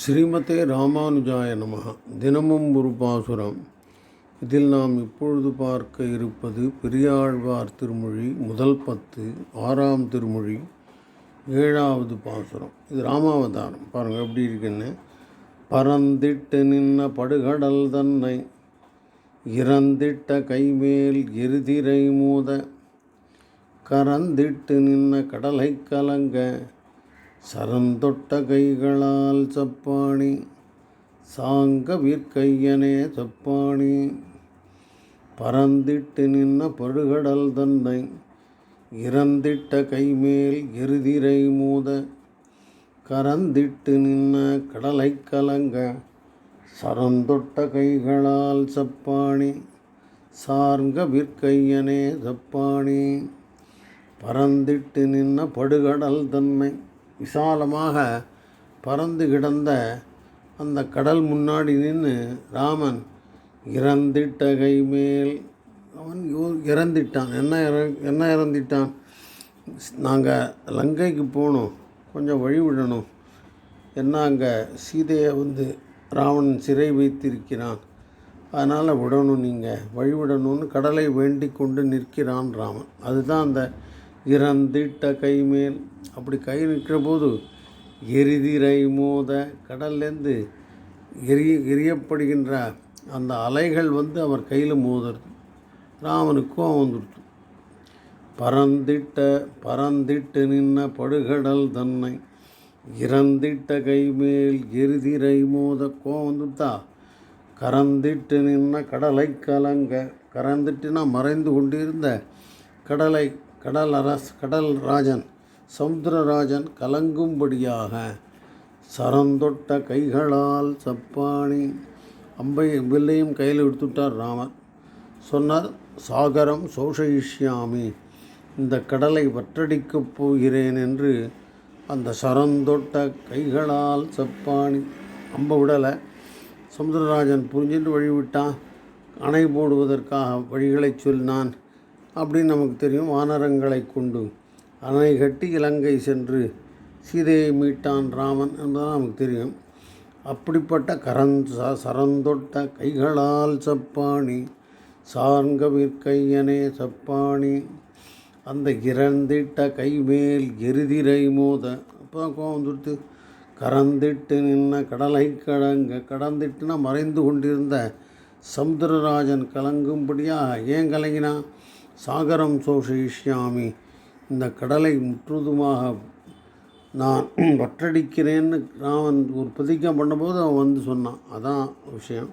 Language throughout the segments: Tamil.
ஸ்ரீமதே ராமானுஜாய நமः தினமும் ஒரு பாசுரம். இதில் நாம் இப்பொழுது பார்க்க இருப்பது பெரியாழ்வார் திருமொழி முதல் பத்து ஆறாம் திருமொழி ஏழாவது பாசுரம். இது ராமாவதாரம். பாருங்கள் எப்படி இருக்குன்னு. பறந்திட்டு நின்ன படுகடல் தன்னை இறந்திட்ட கைமேல் எருதிரை மோத கரந்திட்டு நின்ன கடலை கலங்க சரந்தொட்ட கைகளால் சப்பாணி சாங்க விற்கையனே சப்பாணி. பரந்திட்டு நின்ன படுகடல் தன்னை இறந்திட்ட கைமேல் எருதிரை மூத கரந்திட்டு நின்ன கடலை கலங்க சரந்தொட்ட கைகளால் சப்பாணி சார்ங்க விற்கையனே சப்பாணி. பறந்திட்டு நின்ன படுகடல் தன்னை விசாலமாக பறந்து கிடந்த அந்த கடல் முன்னாடி நின்று ராமன் இறந்திட்டகை மேல் அவன் யோ- என்ன இற என்ன இறந்துட்டான்? நாங்கள் லங்கைக்கு போகணும் கொஞ்சம் வழி விடணும். என்ன அங்கே? சீதையை வந்து ராவணன் சிறை வைத்திருக்கிறான். அதனால் விடணும் நீங்கள் வழிவிடணும்னு கடலை வேண்டிக் கொண்டு நிற்கிறான் ராமன். அதுதான் அந்த இறந்திட்ட கை மேல் அப்படி கை நிற்கிற போது எரிதிரை மோத கடல்லேருந்து எரிய எரியப்படுகின்ற அந்த அலைகள் வந்து அவர் கையில் மோதுறது ராமனுக்கும் அவன் வந்துடுத்து. பறந்திட்ட பறந்திட்டு நின்ன படுகடல் தன்னை இறந்திட்ட கைமேல் எரிதிரை மோத கோவம் வந்துட்டா கறந்திட்டு நின்ன கடலை கலங்க கறந்துட்டுனா மறைந்து கொண்டிருந்த கடலை கடல் அரஸ் கடல் ராஜன் சமுத்திரராஜன் கலங்கும்படியாக சரந்தொட்ட கைகளால் சப்பாணி அம்பை வில்லையும் கையில் எடுத்துட்டார் ராமர். சொன்னார் சாகரம் சோஷயிஷ்யாமி இந்த கடலை வற்றடிக்கப் போகிறேன் என்று அந்த சரந்தொட்ட கைகளால் சப்பாணி அம்ப விடலை. சமுத்திரராஜன் புரிஞ்சுட்டு வழிவிட்டான். அணை போடுவதற்காக வழிகளை சொன்னான். அப்படின்னு நமக்கு தெரியும். வானரங்களை கொண்டு அணை கட்டி இலங்கை சென்று சீதையை மீட்டான் ராமன் என்பதான் நமக்கு தெரியும். அப்படிப்பட்ட கரந் சரந்தொட்ட கைகளால் சப்பாணி சார்ந்தவிற்கையனே சப்பாணி அந்த இறந்திட்ட கைமேல் எருதிரை மோத அப்போ கோவம் வந்துடுத்து கறந்திட்டு நின்ன கடலை கடங்க கடந்திட்டுனா மறைந்து கொண்டிருந்த சமுத்திரராஜன் கலங்கும்படியாக ஏன் கலங்கினான்? சாகரம் சோஷயிஷ்யாமி இந்த கடலை முற்றுதுமாக நான் வற்றடிக்கிறேன்னு ராமன் ஒரு பிரதிஜை பண்ணும்போது அவன் வந்து சொன்னான். அதான் விஷயம்.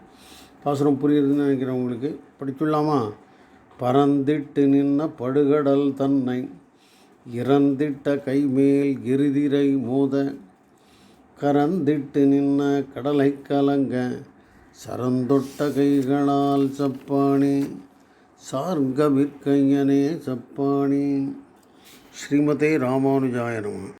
பாசுரம் புரியுதுன்னு நினைக்கிறேன் உங்களுக்கு. படிச்சுடலாமா? பறந்திட்டு நின்ன படுகடல் தன்னை இறந்திட்ட கைமேல் கிருதிரை மோத கரந்திட்டு நின்ன கடலை கலங்க சரந்தொட்ட கைகளால் சப்பாணி சார்கவிற்கையனே சப்பானே ஸ்ரீமதே ராமானுஜாய நமः.